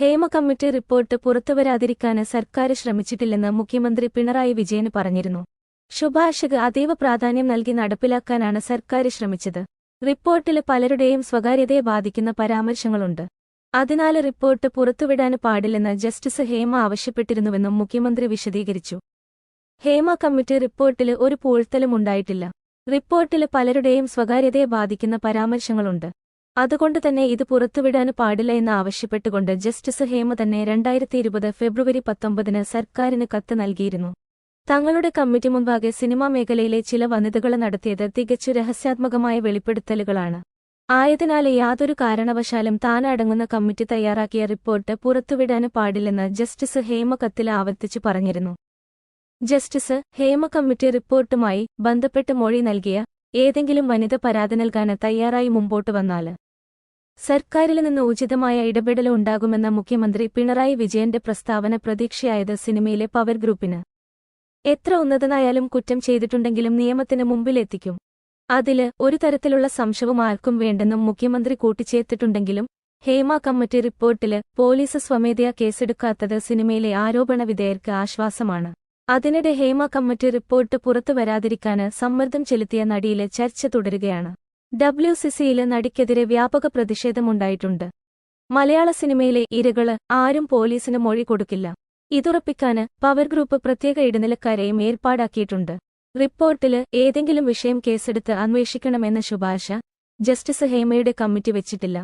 Hema committee report പുറത്തുവരാതിരിക്കാന് സർക്കാർ ശ്രമിച്ചിട്ടില്ലെന്ന് മുഖ്യമന്ത്രി പിണറായി വിജയൻ പറഞ്ഞിരുന്നു. ശുപാർശക്ക് അതീവ പ്രാധാന്യം നൽകി നടപ്പിലാക്കാനാണ് സർക്കാർ ശ്രമിച്ചത്. റിപ്പോർട്ടിൽ പലരുടെയും സ്വകാര്യതയെ ബാധിക്കുന്ന പരാമർശങ്ങളുണ്ട്. അതിനാൽ റിപ്പോർട്ട് പുറത്തുവിടാൻ പാടില്ലെന്ന് ജസ്റ്റിസ് ഹേമ ആവശ്യപ്പെട്ടിരുന്നുവെന്നും മുഖ്യമന്ത്രി വിശദീകരിച്ചു. ഹേമ കമ്മിറ്റി റിപ്പോർട്ടിൽ ഒരു പൂഴ്ത്തലും ഉണ്ടായിട്ടില്ല റിപ്പോർട്ടിൽ പലരുടെയും സ്വകാര്യതയെ ബാധിക്കുന്ന പരാമർശങ്ങളുണ്ട്. അതുകൊണ്ട് തന്നെ ഇത് പുറത്തുവിടാൻ പാടില്ല എന്ന് ആവശ്യപ്പെട്ടുകൊണ്ട് ജസ്റ്റിസ് ഹേമ തന്നെ രണ്ടായിരത്തി ഇരുപത് ഫെബ്രുവരി പത്തൊമ്പതിന് സർക്കാരിന് കത്ത് നൽകിയിരുന്നു. തങ്ങളുടെ കമ്മിറ്റി മുൻപാകെ സിനിമാ മേഖലയിലെ ചില വനിതകൾ നടത്തിയത് തികച്ചു രഹസ്യാത്മകമായ വെളിപ്പെടുത്തലുകളാണ്. ആയതിനാൽ യാതൊരു കാരണവശാലും താനടങ്ങുന്ന കമ്മിറ്റി തയ്യാറാക്കിയ റിപ്പോർട്ട് പുറത്തുവിടാൻ പാടില്ലെന്ന് ജസ്റ്റിസ് ഹേമ കത്തിൽ ആവർത്തിച്ചു പറഞ്ഞിരുന്നു. ജസ്റ്റിസ് ഹേമ കമ്മിറ്റി റിപ്പോർട്ടുമായി ബന്ധപ്പെട്ട് മൊഴി നൽകിയ ഏതെങ്കിലും വനിത പരാതി നൽകാൻ തയ്യാറായി മുമ്പോട്ട് വന്നാൽ സർക്കാരിൽ നിന്ന് ഉചിതമായ ഇടപെടൽ ഉണ്ടാകുമെന്ന മുഖ്യമന്ത്രി പിണറായി വിജയന്റെ പ്രസ്താവന പ്രതീക്ഷയായത് സിനിമയിലെ പവർ ഗ്രൂപ്പിന്. എത്ര ഉന്നതനായാലും കുറ്റം ചെയ്തിട്ടുണ്ടെങ്കിലും നിയമത്തിന് മുമ്പിലെത്തിക്കും. അതിൽ ഒരു തരത്തിലുള്ള സംശയവും ആർക്കും വേണ്ടെന്നും മുഖ്യമന്ത്രി കൂട്ടിച്ചേർത്തിട്ടുണ്ടെങ്കിലും ഹേമ കമ്മിറ്റി റിപ്പോർട്ടിൽ പോലീസ് സ്വമേധയാ കേസെടുക്കാത്തത് സിനിമയിലെ ആരോപണ വിധേയർക്ക് ആശ്വാസമാണ്. അതിനിടെ ഹേമ കമ്മിറ്റി റിപ്പോർട്ട് പുറത്തു വരാതിരിക്കാന് സമ്മർദ്ദം ചെലുത്തിയ നടിയിലെ ചർച്ച തുടരുകയാണ്. ഡബ്ല്യു സിസിയിൽ നടിക്കെതിരെ വ്യാപക പ്രതിഷേധമുണ്ടായിട്ടുണ്ട്. മലയാള സിനിമയിലെ ഇരകൾ ആരും പോലീസിന് മൊഴി കൊടുക്കില്ല. ഇതുറപ്പിക്കാന് പവർ ഗ്രൂപ്പ് പ്രത്യേക ഇടനിലക്കാരെയും ഏർപ്പാടാക്കിയിട്ടുണ്ട്. റിപ്പോർട്ടിൽ ഏതെങ്കിലും വിഷയം കേസെടുത്ത് അന്വേഷിക്കണമെന്ന ശുപാർശ ജസ്റ്റിസ് ഹേമയുടെ കമ്മിറ്റി വെച്ചിട്ടില്ല.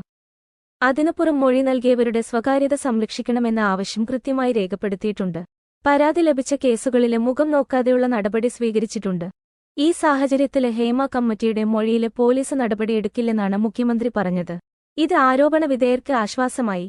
അതിനുപുറം മൊഴി നൽകിയവരുടെ സ്വകാര്യത സംരക്ഷിക്കണമെന്ന ആവശ്യം കൃത്യമായി രേഖപ്പെടുത്തിയിട്ടുണ്ട്. പരാതി ലഭിച്ച കേസുകളിലെ മുഖം നോക്കാതെയുള്ള നടപടി സ്വീകരിച്ചിട്ടുണ്ട്. ഈ സാഹചര്യത്തിൽ ഹേമ കമ്മിറ്റിയുടെ മൊഴിയിൽ പോലീസ് നടപടിയെടുക്കില്ലെന്നാണ് മുഖ്യമന്ത്രി പറഞ്ഞത്. ഇത് ആരോപണ വിധേയർക്ക് ആശ്വാസമായി.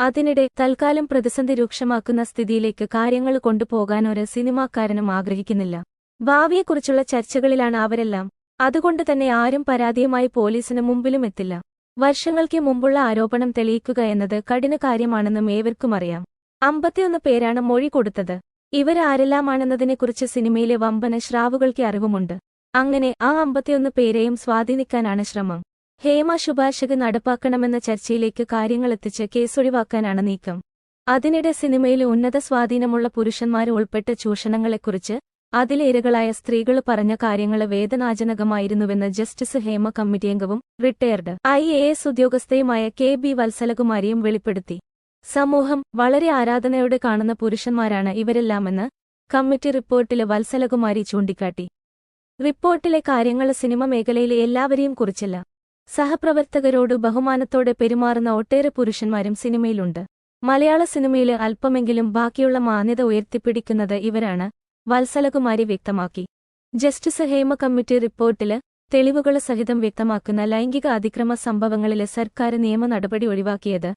അതിനിടെ തൽക്കാലം പ്രതിസന്ധി രൂക്ഷമാക്കുന്ന സ്ഥിതിയിലേക്ക് കാര്യങ്ങൾ കൊണ്ടുപോകാൻ ഒരു സിനിമാക്കാരനും ആഗ്രഹിക്കുന്നില്ല. ഭാവിയെക്കുറിച്ചുള്ള ചർച്ചകളിലാണ് അവരെല്ലാം. അതുകൊണ്ട് തന്നെ ആരും പരാതിയുമായി പോലീസിന് മുമ്പിലും എത്തില്ല. വർഷങ്ങൾക്ക് മുമ്പുള്ള ആരോപണം തെളിയിക്കുക എന്നത് കഠിന കാര്യമാണെന്നും ഏവർക്കും അറിയാം. അമ്പത്തിയൊന്ന് പേരാണ് മൊഴി കൊടുത്തത്. ഇവരാരെല്ലാമാണെന്നതിനെക്കുറിച്ച് സിനിമയിലെ വമ്പന ശ്രാവുകൾക്ക് അറിവുമുണ്ട്. അങ്ങനെ ആ അമ്പത്തിയൊന്ന് പേരെയും സ്വാധീനിക്കാനാണ് ശ്രമം. ഹേമ ശുപാർശക നടപ്പാക്കണമെന്ന ചർച്ചയിലേക്ക് കാര്യങ്ങളെത്തിച്ച് കേസൊഴിവാക്കാനാണ് നീക്കം. അതിനിടെ സിനിമയിലെ ഉന്നത സ്വാധീനമുള്ള പുരുഷന്മാർ ഉൾപ്പെട്ട ചൂഷണങ്ങളെക്കുറിച്ച് അതിലെ ഇരകളായ സ്ത്രീകൾ പറഞ്ഞ കാര്യങ്ങൾ വേദനാജനകമായിരുന്നുവെന്ന് ജസ്റ്റിസ് ഹേമ കമ്മിറ്റി അംഗവും റിട്ടയർഡ് ഐ എ എസ് ഉദ്യോഗസ്ഥയുമായ കെ ബി വത്സലകുമാരിയും വെളിപ്പെടുത്തി. സമൂഹം വളരെ ആരാധനയോടെ കാണുന്ന പുരുഷന്മാരാണ് ഇവരെല്ലാമെന്ന് കമ്മിറ്റി റിപ്പോർട്ടിലെ വത്സലകുമാരി ചൂണ്ടിക്കാട്ടി. റിപ്പോർട്ടിലെ കാര്യങ്ങൾ സിനിമ മേഖലയിലെ എല്ലാവരെയും കുറിച്ചല്ല. സഹപ്രവർത്തകരോട് ബഹുമാനത്തോടെ പെരുമാറുന്ന ഒട്ടേറെ പുരുഷന്മാരും സിനിമയിലുണ്ട്. മലയാള സിനിമയിൽ അല്പമെങ്കിലും ബാക്കിയുള്ള മാന്യത ഉയർത്തിപ്പിടിക്കുന്നത് ഇവരാണ് വത്സലകുമാരി വ്യക്തമാക്കി. ജസ്റ്റിസ് ഹേമ കമ്മിറ്റി റിപ്പോർട്ടിൽ തെളിവുകൾ സഹിതം വ്യക്തമാക്കുന്ന ലൈംഗിക അതിക്രമ സംഭവങ്ങളിലെ സർക്കാർ നിയമ നടപടി ഒഴിവാക്കിയത്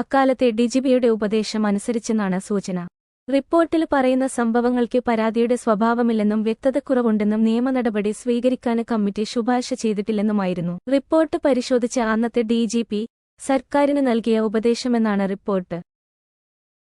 അക്കാലത്തെ ഡിജിപിയുടെ ഉപദേശം അനുസരിച്ചെന്നാണ് സൂചന. റിപ്പോർട്ടിൽ പറയുന്ന സംഭവങ്ങൾക്ക് പരാതിയുടെ സ്വഭാവമില്ലെന്നും വ്യക്തതക്കുറവുണ്ടെന്നും നിയമ നടപടി സ്വീകരിക്കാൻ കമ്മിറ്റി ശുപാർശ ചെയ്തിട്ടില്ലെന്നുമായിരുന്നു. റിപ്പോർട്ട് പരിശോധിച്ച അന്നത്തെ ഡിജിപി സർക്കാരിന് നൽകിയ ഉപദേശമെന്നാണ് റിപ്പോർട്ട്.